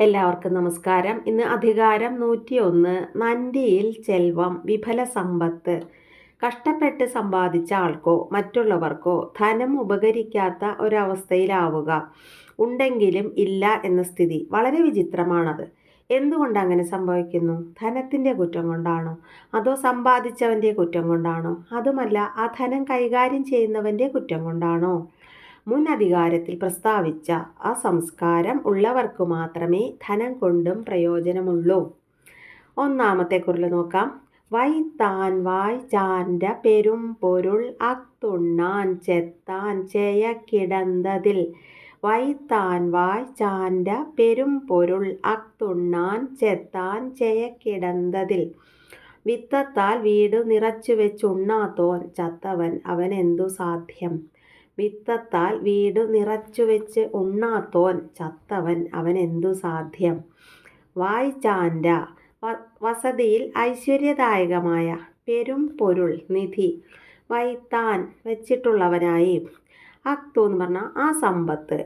എല്ലാവർക്കും നമസ്കാരം. ഇന്ന് അധികാരം നൂറ്റിയൊന്ന്. നന്ദിയിൽ ചെൽവം വിഫല സമ്പത്ത്. കഷ്ടപ്പെട്ട് സമ്പാദിച്ച ആൾക്കോ മറ്റുള്ളവർക്കോ ധനം ഉപകരിക്കാത്ത ഒരവസ്ഥയിലാവുക. ഉണ്ടെങ്കിലും ഇല്ല എന്ന സ്ഥിതി വളരെ വിചിത്രമാണത്. എന്തുകൊണ്ട് അങ്ങനെ സംഭവിക്കുന്നു? ധനത്തിന്റെ കുറ്റം കൊണ്ടാണോ? അതോ സമ്പാദിച്ചവന്റെ കുറ്റം കൊണ്ടാണോ? അതുമല്ല ആ ധനം കൈകാര്യം ചെയ്യുന്നവന്റെ കുറ്റം കൊണ്ടാണോ? മുൻ അധികാരത്തിൽ പ്രസ്താവിച്ച ആ സംസ്കാരം ഉള്ളവർക്ക് മാത്രമേ ധനം കൊണ്ടും പ്രയോജനമുള്ളൂ. ഒന്നാമത്തെ കുറിൽ നോക്കാം. വൈ താൻ വായ് ചാന്റ പെരും പൊരുൾ അക്തുണ്ണാൻ ചെത്താൻ ചെയ കിടന്നതിൽ. വൈ താൻ വായ് ചാന്റ പെരും പൊരുൾ അക്തുണ്ണാൻ ചെത്താൻ ചെയ കിടന്നതിൽ. വിത്തത്താൽ വീട് നിറച്ചു വെച്ചുണ്ണാത്തോൻ ചത്തവൻ അവൻ എന്തു സാധ്യം? വിത്തത്താൽ വീട് നിറച്ചു വെച്ച് ഉണ്ണാത്തോൻ ചത്തവൻ അവൻ എന്തു സാധ്യം വായിച്ചാൻഡ വസതിയിൽ ഐശ്വര്യദായകമായ പെരും പൊരുൾ നിധി വൈത്താൻ വെച്ചിട്ടുള്ളവനായി. അക്തു എന്ന് പറഞ്ഞാൽ ആ സമ്പത്ത്.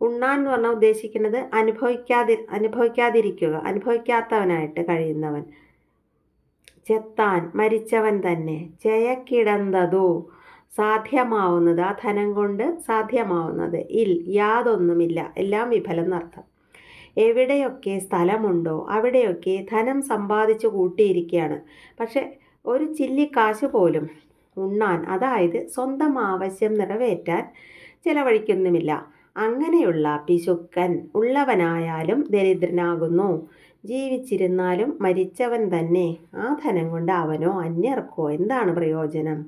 ഉണ്ണാൻ എന്ന് പറഞ്ഞാൽ ഉദ്ദേശിക്കുന്നത് അനുഭവിക്കാതി അനുഭവിക്കാതിരിക്കുക അനുഭവിക്കാത്തവനായിട്ട് കഴിയുന്നവൻ. ചെത്താൻ മരിച്ചവൻ തന്നെ. ജയക്കിടന്തതു. സാധ്യമാവുന്നത് ആ ധനം കൊണ്ട് സാധ്യമാവുന്നത്. ഇൽ യാതൊന്നുമില്ല. എല്ലാം വിഫലം എന്നർത്ഥം. എവിടെയൊക്കെ സ്ഥലമുണ്ടോ അവിടെയൊക്കെ ധനം സമ്പാദിച്ചു കൂട്ടിയിരിക്കുകയാണ് പക്ഷെ ഒരു ചില്ലിക്കാശ് പോലും ഉണ്ണാൻ അതായത് സ്വന്തം ആവശ്യം നിറവേറ്റാൻ ചിലവഴിക്കുന്നുമില്ല. അങ്ങനെയുള്ള പിശുക്കൻ ഉള്ളവനായാലും ദരിദ്രനാകുന്നു. ജീവിച്ചിരുന്നാലും മരിച്ചവൻ തന്നെ ആ ധനം കൊണ്ട് അവനോ അന്യർക്കോ? എന്താണ് പ്രയോജനം?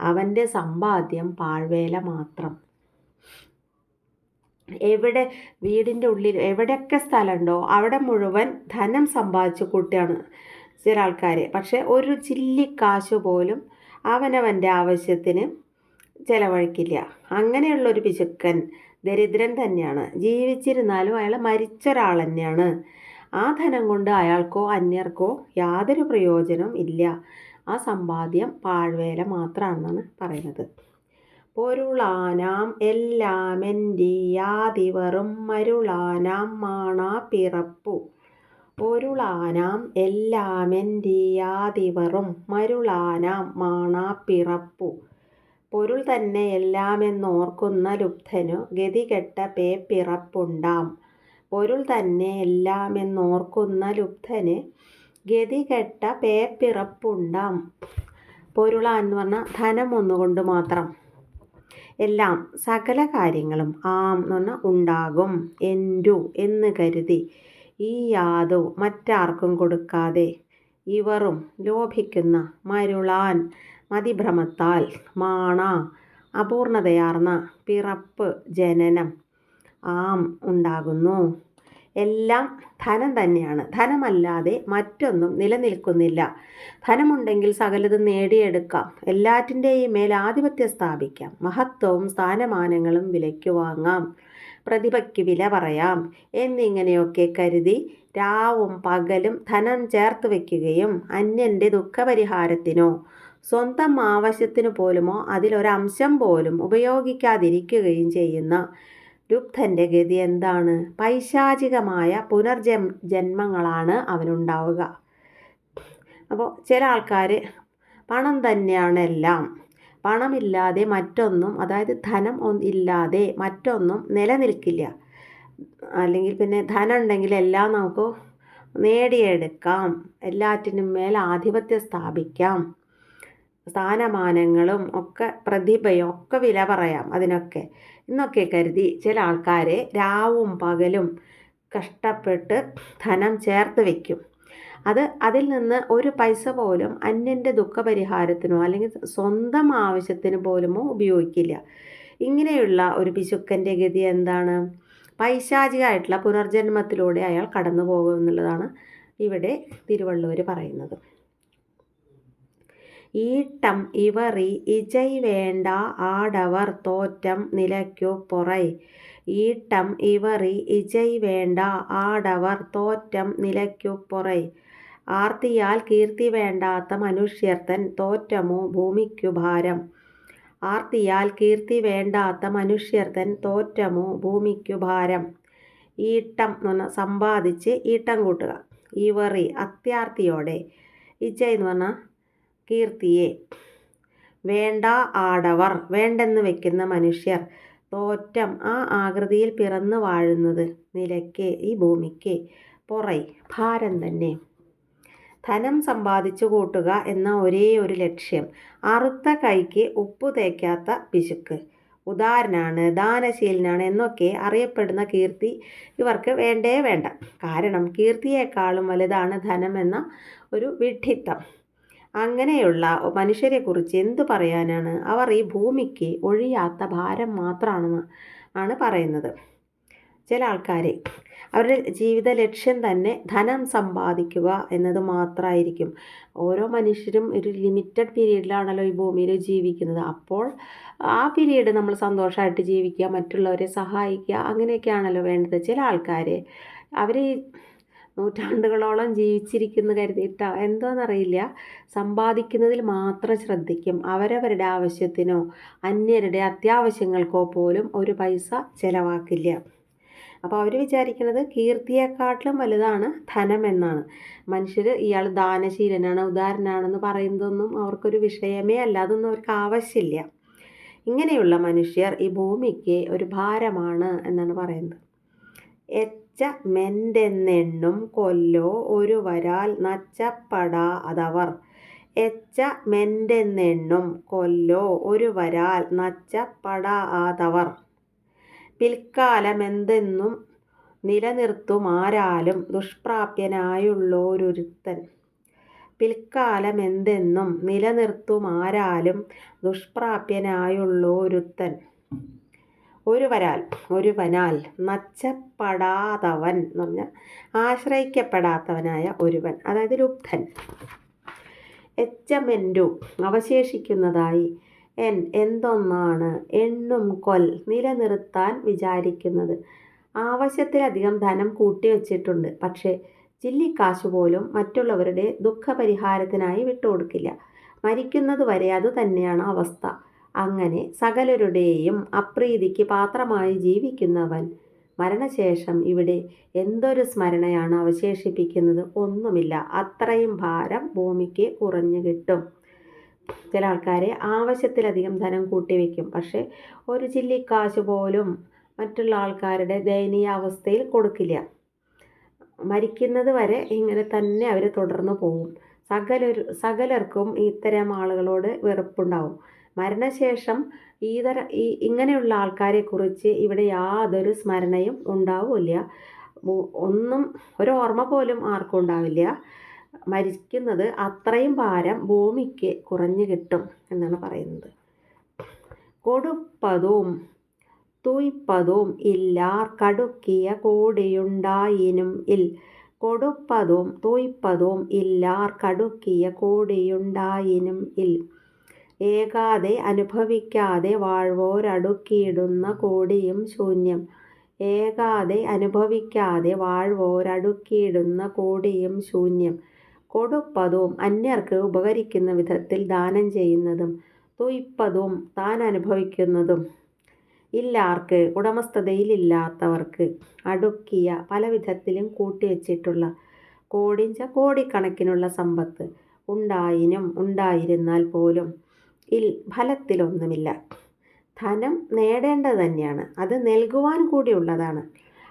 അവന്റെ സമ്പാദ്യം പാഴ്വേല മാത്രം. എവിടെ വീടിന്റെ ഉള്ളിൽ എവിടെയൊക്കെ സ്ഥലമുണ്ടോ അവിടെ മുഴുവൻ ധനം സമ്പാദിച്ചു കൂട്ടിയാണ് ചില ആൾക്കാർ പക്ഷെ ഒരു ചില്ലിക്കാശ് പോലും അവനവന്റെ ആവശ്യത്തിന് ചിലവഴിക്കില്ല. അങ്ങനെയുള്ളൊരു പിശുക്കൻ ദരിദ്രൻ തന്നെയാണ്. ജീവിച്ചിരുന്നാലും അയാൾ മരിച്ച ഒരാൾ തന്നെയാണ് ആ ധനം കൊണ്ട് അയാൾക്കോ അന്യർക്കോ യാതൊരു പ്രയോജനം ഇല്ല. ആ സമ്പാദ്യം പാഴ്വേല മാത്രമാണെന്നാണ് പറയുന്നത്. പൊരുളാനാം എല്ലാമെന്റിയാതിവറും മരുളാനാം മാണാ പിറപ്പു. പൊരുളാനാം എല്ലാമെന്റിയാതിവറും മരുളാനാം മാണാ പിറപ്പു. പൊരുൾ തന്നെ എല്ലാമെന്നോർക്കുന്ന ലുബ്ധനു ഗതികെട്ട പേ പിറപ്പുണ്ടാം. പൊരുൾ തന്നെ എല്ലാമെന്നോർക്കുന്ന ലുബ്ധന് ഗതികെട്ട പേപ്പിറപ്പുണ്ടാം പൊരുളാൻ എന്ന് പറഞ്ഞാൽ ധനം ഒന്നുകൊണ്ട് മാത്രം. എല്ലാം സകല കാര്യങ്ങളും ആം എന്ന് പറഞ്ഞാൽ ഉണ്ടാകും. എന്റു എന്ന് കരുതി ഈ യാതോ മറ്റാർക്കും കൊടുക്കാതെ ഇവറും ലോഭിക്കുന്ന മരുളാൻ മതിഭ്രമത്താൽ മാണ അപൂർണതയാർന്ന പിറപ്പ് ജനനം ആം ഉണ്ടാകുന്നു. എല്ലാം ധനം തന്നെയാണ്. ധനമല്ലാതെ മറ്റൊന്നും നിലനിൽക്കുന്നില്ല. ധനമുണ്ടെങ്കിൽ സകലതും നേടിയെടുക്കാം. എല്ലാറ്റിന്റെയും മേൽ ആധിപത്യം സ്ഥാപിക്കാം. മഹത്വവും സ്ഥാനമാനങ്ങളും വിലയ്ക്ക് വാങ്ങാം. പ്രതിഭയ്ക്ക് വില പറയാം. എന്നിങ്ങനെയൊക്കെ കരുതി രാവും പകലും ധനം ചേർത്ത് വയ്ക്കുകയും അന്യന്റെ ദുഃഖപരിഹാരത്തിനോ സ്വന്തം ആവശ്യത്തിനു പോലുമോ അതിലൊരംശം പോലും ഉപയോഗിക്കാതിരിക്കുകയും ചെയ്യുന്ന ലുബ്ധന്റെ ഗതി എന്താണ്? പൈശാചികമായ പുനർജൻ ജന്മങ്ങളാണ് അവനുണ്ടാവുക. അപ്പോൾ ചില ആൾക്കാർ പണം തന്നെയാണ് എല്ലാം. പണമില്ലാതെ മറ്റൊന്നും അതായത് ധനം ഇല്ലാതെ മറ്റൊന്നും നിലനിൽക്കില്ല. അല്ലെങ്കിൽ പിന്നെ ധനം ഉണ്ടെങ്കിൽ എല്ലാം നമുക്ക് നേടിയെടുക്കാം. എല്ലാറ്റിനും മേൽ ആധിപത്യം സ്ഥാപിക്കാം. സ്ഥാനമാനങ്ങളും ഒക്കെ പ്രതിഭയും ഒക്കെ വില പറയാം അതിനൊക്കെ. എന്നൊക്കെ കരുതി ചില ആൾക്കാരെ രാവും പകലും കഷ്ടപ്പെട്ട് ധനം ചേർത്ത് വയ്ക്കും അത് അതിൽ നിന്ന് ഒരു പൈസ പോലും അന്യന്റെ ദുഃഖപരിഹാരത്തിനോ അല്ലെങ്കിൽ സ്വന്തം ആവശ്യത്തിന് പോലുമോ ഉപയോഗിക്കില്ല. ഇങ്ങനെയുള്ള ഒരു പിശുക്കന്റെ ഗതി എന്താണ്? പൈശാചികമായിട്ടുള്ള പുനർജന്മത്തിലൂടെ അയാൾ കടന്നു പോകുമെന്നുള്ളതാണ് ഇവിടെ തിരുവള്ളൂർ പറയുന്നത്. ഈട്ടം ഇവറി വേണ്ട ആടവർ തോറ്റം നിലയ്ക്കു പൊറൈ. ഈട്ടം ഇവറി വേണ്ട ആടവർ തോറ്റം നിലയ്ക്കു പൊറൈ. ആർത്തിയാൽ കീർത്തി വേണ്ടാത്ത മനുഷ്യർത്തൻ തോറ്റമോ ഭൂമിക്കു ഭാരം. ആർത്തിയാൽ കീർത്തി വേണ്ടാത്ത മനുഷ്യർത്തൻ തോറ്റമോ ഭൂമിക്കു ഭാരം. ഈട്ടം എന്ന് സമ്പാദിച്ച് ഈട്ടം കൂട്ടുക. ഇവറി അത്യാർത്തിയോടെ. ഇജയ് എന്ന് പറഞ്ഞാൽ കീർത്തിയെ. വേണ്ട ആടവർ വേണ്ടെന്ന് വെക്കുന്ന മനുഷ്യർ. തോറ്റം ആ ആകൃതിയിൽ പിറന്നു വാഴുന്നത് നിലയ്ക്ക് ഈ ഭൂമിക്ക് പൊറൈ ഭാരം തന്നെ. ധനം സമ്പാദിച്ചു കൂട്ടുക എന്ന ഒരേ ഒരു ലക്ഷ്യം. അറുത്ത കൈക്ക് ഉപ്പ് തേക്കാത്ത പിശുക്ക്. ഉദാരനാണ് ദാനശീലനാണ് എന്നൊക്കെ അറിയപ്പെടുന്ന കീർത്തി ഇവർക്ക് വേണ്ടേ വേണ്ട. കാരണം കീർത്തിയേക്കാളും വലുതാണ് ധനം എന്ന ഒരു വിഡ്ഢിത്തം. അങ്ങനെയുള്ള മനുഷ്യരെക്കുറിച്ച് എന്തു പറയാനാണ്? അവർ ഈ ഭൂമിക്ക് ഒഴിയാത്ത ഭാരം മാത്രമാണെന്ന് ആണ് പറയുന്നത്. ചില ആൾക്കാർ അവരുടെ ജീവിത ലക്ഷ്യം തന്നെ ധനം സമ്പാദിക്കുക എന്നത് മാത്രമായിരിക്കും. ഓരോ മനുഷ്യരും ഒരു ലിമിറ്റഡ് പീരീഡിലാണല്ലോ ഈ ഭൂമിയിൽ ജീവിക്കുന്നത്. അപ്പോൾ ആ പീരീഡ് നമ്മൾ സന്തോഷമായിട്ട് ജീവിക്കുക മറ്റുള്ളവരെ സഹായിക്കുക അങ്ങനെയൊക്കെയാണല്ലോ വേണ്ടത്. ചില ആൾക്കാർ അവർ നൂറ്റാണ്ടുകളോളം ജീവിച്ചിരിക്കുന്നു കരുതിയിട്ട എന്തോന്നറിയില്ല. സമ്പാദിക്കുന്നതിൽ മാത്രം ശ്രദ്ധിക്കും. അവരവരുടെ ആവശ്യത്തിനോ അന്യരുടെ അത്യാവശ്യങ്ങൾക്കോ പോലും ഒരു പൈസ ചിലവാക്കില്ല. അപ്പോൾ അവർ വിചാരിക്കുന്നത് കീർത്തിയെക്കാട്ടിലും വലുതാണ് ധനം എന്നാണ്. മനുഷ്യർ ഇയാൾ ദാനശീലനാണ് ഉദാഹരണമാണെന്ന് പറയുന്നതൊന്നും അവർക്കൊരു വിഷയമേ അല്ല. അതൊന്നും അവർക്ക് ആവശ്യമില്ല. ഇങ്ങനെയുള്ള മനുഷ്യർ ഈ ഭൂമിക്ക് ഒരു ഭാരമാണ് എന്നാണ് പറയുന്നത്. എച്ച മെന്റെന്നെണ്ണും കൊല്ലോ ഒരു വരാൽ നച്ചപ്പടാ അതവർ. എച്ച മെന്റെന്നെണ്ണും കൊല്ലോ ഒരു വരാൽ നച്ചപ്പടാ ആതവർ പിൽക്കാലമെന്തെന്നും നിലനിർത്തുമാരാലും ദുഷ്പ്രാപ്യനായുള്ളോരൊരുത്തൻ. പിൽക്കാലമെന്തെന്നും നിലനിർത്തുമാരാലും ദുഷ്പ്രാപ്യനായുള്ളോരുത്തൻ. ഒരുവരാൽ ഒരുവനാൽ നച്ചപ്പെടാത്തവൻ എന്ന് പറഞ്ഞാൽ ആശ്രയിക്കപ്പെടാത്തവനായ ഒരുവൻ അതായത് ലുബ്ധൻ. എച്ചമെന്റു അവശേഷിക്കുന്നതായി എൻ എന്തൊന്നാണ്? എണ്ണും കൊൽ നിലനിർത്താൻ വിചാരിക്കുന്നത്. ആവശ്യത്തിലധികം ധനം കൂട്ടിവെച്ചിട്ടുണ്ട് പക്ഷേ ചില്ലിക്കാശ് പോലും മറ്റുള്ളവരുടെ ദുഃഖപരിഹാരത്തിനായി വിട്ടുകൊടുക്കില്ല. മരിക്കുന്നത് വരെ അതുതന്നെയാണ് അവസ്ഥ. അങ്ങനെ സകലരുടെയും അപ്രീതിക്ക് പാത്രമായി ജീവിക്കുന്നവൻ. മരണശേഷം ഇവിടെ എന്തൊരു സ്മരണയാണ് അവശേഷിപ്പിക്കുന്നത്? ഒന്നുമില്ല. അത്രയും ഭാരം ഭൂമിക്ക് കുറഞ്ഞു കിട്ടും. ചില ആൾക്കാരെ ആവശ്യത്തിലധികം ധനം കൂട്ടിവെക്കും പക്ഷേ ഒരു ചില്ലിക്കാശ് പോലും മറ്റുള്ള ആൾക്കാരുടെ ദയനീയ അവസ്ഥയിൽ കൊടുക്കില്ല. മരിക്കുന്നത് വരെ ഇങ്ങനെ തന്നെ അവർ തുടർന്ന് പോകും. സകലർ സകലർക്കും ഇത്തരം ആളുകളോട് വെറുപ്പുണ്ടാവും. മരണശേഷം ഈതര ഈ ഇങ്ങനെയുള്ള ആൾക്കാരെക്കുറിച്ച് ഇവിടെ യാതൊരു സ്മരണയും ഉണ്ടാവില്ല. ഒന്നും ഒരു ഓർമ്മ പോലും ആർക്കും ഉണ്ടാവില്ല. മരിക്കുന്നത് അത്രയും ഭാരം ഭൂമിക്ക് കുറഞ്ഞു കിട്ടും എന്നാണ് പറയുന്നത്. കൊടുപ്പതും തുയ്പതും ഇല്ലാർ കടുക്കിയ കോടിയുണ്ടായിനും ഇൽ. കൊടുപ്പതും തുയ്പതും ഇല്ലാർ കടുക്കിയ കോടിയുണ്ടായിനും ഇൽ. ഏകാതെ അനുഭവിക്കാതെ വാഴ്വോരടുക്കിയിടുന്ന കോടിയും ശൂന്യം. ഏകാതെ അനുഭവിക്കാതെ വാഴ്വോരടുക്കിയിടുന്ന കോടിയും ശൂന്യം. കൊടുപ്പതും അന്യർക്ക് ഉപകരിക്കുന്ന വിധത്തിൽ ദാനം ചെയ്യുന്നതും തൊയ്പ്പതും താൻ അനുഭവിക്കുന്നതും ഇല്ലാർക്ക് ഉടമസ്ഥതയിലില്ലാത്തവർക്ക് അടുക്കിയ പല വിധത്തിലും കൂട്ടിവെച്ചിട്ടുള്ള കോടിഞ്ച കോടിക്കണക്കിനുള്ള സമ്പത്ത് ഉണ്ടായിനും ഉണ്ടായിരുന്നാൽ പോലും ഇൽ ഫലത്തിലൊന്നുമില്ല. ധനം നേടേണ്ടത് തന്നെയാണ്. അത് നൽകുവാൻ കൂടിയുള്ളതാണ്.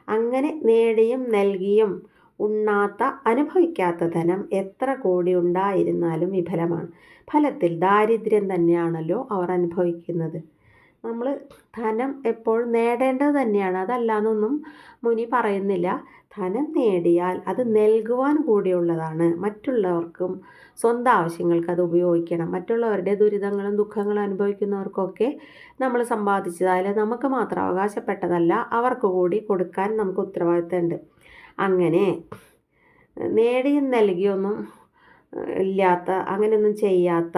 അങ്ങനെ നേടിയും നൽകിയും ഉണ്ണാത്ത അനുഭവിക്കാത്ത ധനം എത്ര കോടി ഉണ്ടായിരുന്നാലും വിഫലമാണ്. ഫലത്തിൽ ദാരിദ്ര്യം തന്നെയാണല്ലോ അവർ അനുഭവിക്കുന്നത്. നമ്മൾ ധനം എപ്പോഴും നേടേണ്ടത് തന്നെയാണ്. അതല്ലാന്നൊന്നും മുനി പറയുന്നില്ല. ധനം നേടിയാൽ അത് നൽകുവാൻ കൂടിയുള്ളതാണ്. മറ്റുള്ളവർക്കും സ്വന്തം ആവശ്യങ്ങൾക്ക് അത് ഉപയോഗിക്കണം. മറ്റുള്ളവരുടെ ദുരിതങ്ങളും ദുഃഖങ്ങളും അനുഭവിക്കുന്നവർക്കൊക്കെ നമ്മൾ സമ്പാദിച്ചതായാലും നമുക്ക് മാത്രം അവകാശപ്പെട്ടതല്ല അവർക്ക് കൂടി കൊടുക്കാൻ നമുക്ക് ഉത്തരവാദിത്തമുണ്ട്. അങ്ങനെ നേടിയും നൽകിയൊന്നും ഇല്ലാത്ത അങ്ങനെയൊന്നും ചെയ്യാത്ത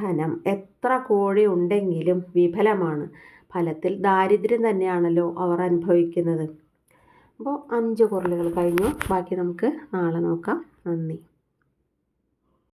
ധനം എത്ര കോഴി ഉണ്ടെങ്കിലും വിഫലമാണ്. ഫലത്തിൽ ദാരിദ്ര്യം തന്നെയാണല്ലോ അവർ അനുഭവിക്കുന്നത്. അപ്പോൾ അഞ്ച് കുരലുകൾ കഴിഞ്ഞു. ബാക്കി നമുക്ക് നാളെ നോക്കാം. നന്ദി.